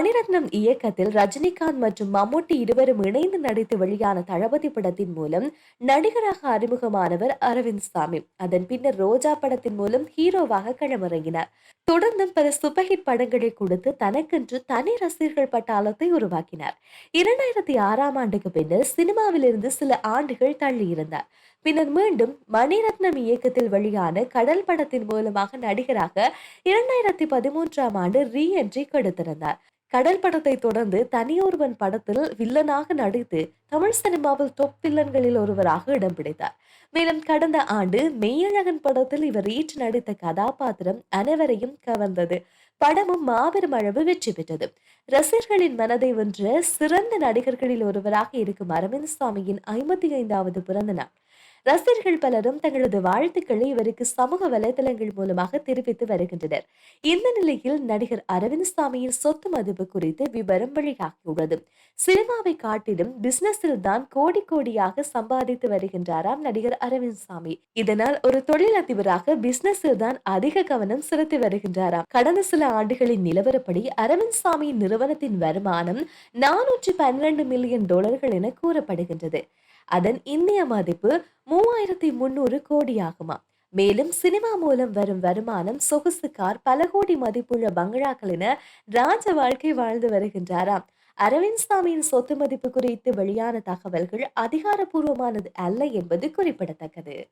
மணிரத்னம் இயக்கத்தில் ரஜினிகாந்த் மற்றும் மம்முட்டி இருவரும் இணைந்து நடித்து வெளியான தளபதி படத்தின் மூலம் நடிகராக அறிமுகமானவர் அரவிந்த் சாமி. அதன் பின்னர் ரோஜா படத்தின் மூலம் ஹீரோவாக களமிறங்கினார். தொடர்ந்து பல சூப்பர்ஹிட் படங்களை கொடுத்து தனக்கென்று தனி ரசிகர்கள் பட்டாளத்தை உருவாக்கினார். இரண்டாயிரத்தி ஆறாம் ஆண்டுக்கு பின்னர் சினிமாவிலிருந்து சில ஆண்டுகள் தள்ளியிருந்தார். பின்னர் மீண்டும் மணிரத்னம் இயக்கத்தில் வெளியான கடல் படத்தின் மூலமாக நடிகராக இரண்டாயிரத்தி பதிமூன்றாம் ஆண்டு ரீ என்ட்ரி கொடுத்திருந்தார். கடல் படத்தை தொடர்ந்து தனியொருவன் படத்தில் வில்லனாக நடித்து தமிழ் சினிமாவில் டொப் வில்லன்களில் ஒருவராக இடம் பிடித்தார். மேலும் கடந்த ஆண்டு மெய்யழகன் படத்தில் இவர் ஈற்று நடித்த கதாபாத்திரம் அனைவரையும் கவர்ந்தது. படமும் மாபெரும் அளவு வெற்றி பெற்றது. ரசிகர்களின் மனதை வென்ற சிறந்த நடிகர்களில் ஒருவராக இருக்கும் அரவிந்த் சுவாமியின் ஐம்பத்தி ஐந்தாவது பிறந்த நாள். ரசிகர்கள் பலரும் தங்களது வாழ்த்துக்களை இவருக்கு சமூக வலைதளங்கள் மூலமாக தெரிவித்து வருகின்றனர். இந்த நிலையில் நடிகர் அரவிந்த் சாமியின் சொத்து மதிப்பு குறித்து விவரம் வெளியாகியுள்ளது. சினிமாவை காட்டிலும் பிசினஸில் தான் கோடி கோடியாக சம்பாதித்து வருகின்றாராம் நடிகர் அரவிந்த் சாமி இதனால் ஒரு தொழிலதிபராக பிசினஸில் தான் அதிக கவனம் செலுத்தி வருகின்றாராம். கடந்த சில ஆண்டுகளின் நிலவரப்படி அரவிந்த் சாமியின் நிறுவனத்தின் வருமானம் நானூற்றி பன்னிரண்டு மில்லியன் டாலர்கள் என கூறப்படுகின்றது. அதன் இந்திய மதிப்பு மூவாயிரத்தி முன்னூறு கோடியாகுமா மேலும் சினிமா மூலம் வரும் வருமானம் சொகுசு கார் பல கோடி மதிப்புள்ள பங்களாக்கள் என ராஜ வாழ்க்கை வாழ்ந்து வருகின்றாராம். அரவிந்த் சாமியின் சொத்து மதிப்பு குறித்து வெளியான தகவல்கள் அதிகாரப்பூர்வமானது அல்ல என்பது குறிப்பிடத்தக்கது.